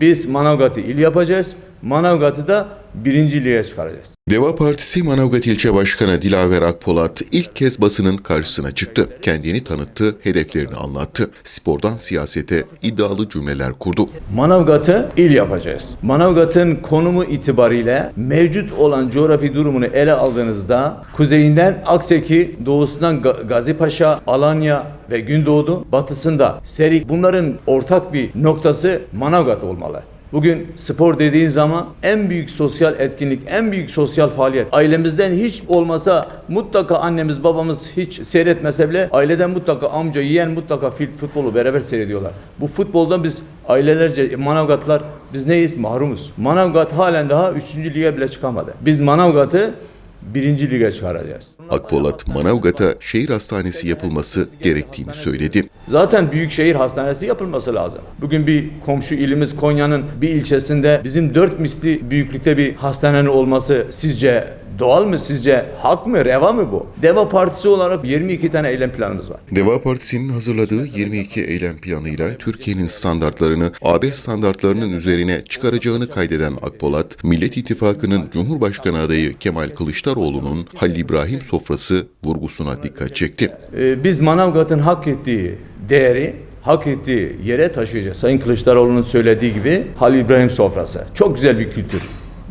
Biz Manavgat'ı il yapacağız. Manavgat'ı da birinci lige çıkaracağız. Deva Partisi Manavgat İlçe Başkanı Dilaver Akpolat ilk kez basının karşısına çıktı. Kendini tanıttı, hedeflerini anlattı. Spordan siyasete iddialı cümleler kurdu. Manavgat'ı il yapacağız. Manavgat'ın konumu itibariyle mevcut olan coğrafi durumunu ele aldığınızda kuzeyinden Akseki, doğusundan Ga- Gazipaşa, Alanya ve Gündoğdu, batısında Serik bunların ortak bir noktası Manavgat olmalı. Bugün spor dediğin zaman en büyük sosyal etkinlik, en büyük sosyal faaliyet. Ailemizden hiç olmasa mutlaka annemiz babamız hiç seyretmese bile aileden mutlaka amca, yeğen mutlaka futbolu beraber seyrediyorlar. Bu futboldan biz ailelerce Manavgatlar biz neyiz? Mahrumuz. Manavgat halen daha 3. lige bile çıkamadı. Biz Manavgat'ı 1. lige çıkaracağız. Akpolat, Manavgat'a şehir hastanesi yapılması gerektiğini söyledi. Zaten büyükşehir hastanesi yapılması lazım. Bugün bir komşu ilimiz Konya'nın bir ilçesinde bizim dört misli büyüklükte bir hastanenin olması sizce doğal mı? Sizce hak mı? Reva mı bu? Deva Partisi olarak 22 tane eylem planımız var. Deva Partisi'nin hazırladığı 22 eylem planıyla Türkiye'nin standartlarını AB standartlarının üzerine çıkaracağını kaydeden Akpolat, Millet İttifakı'nın Cumhurbaşkanı adayı Kemal Kılıçdaroğlu'nun Halil İbrahim sofrası vurgusuna dikkat çekti. Ee, biz Manavgat'ın hak ettiği değeri hak ettiği yere taşıyacağız. Sayın Kılıçdaroğlu'nun söylediği gibi Halil İbrahim sofrası. Çok güzel bir kültür.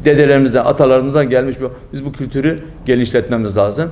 Dedelerimizden, atalarımızdan gelmiş bu. Biz bu kültürü genişletmemiz lazım.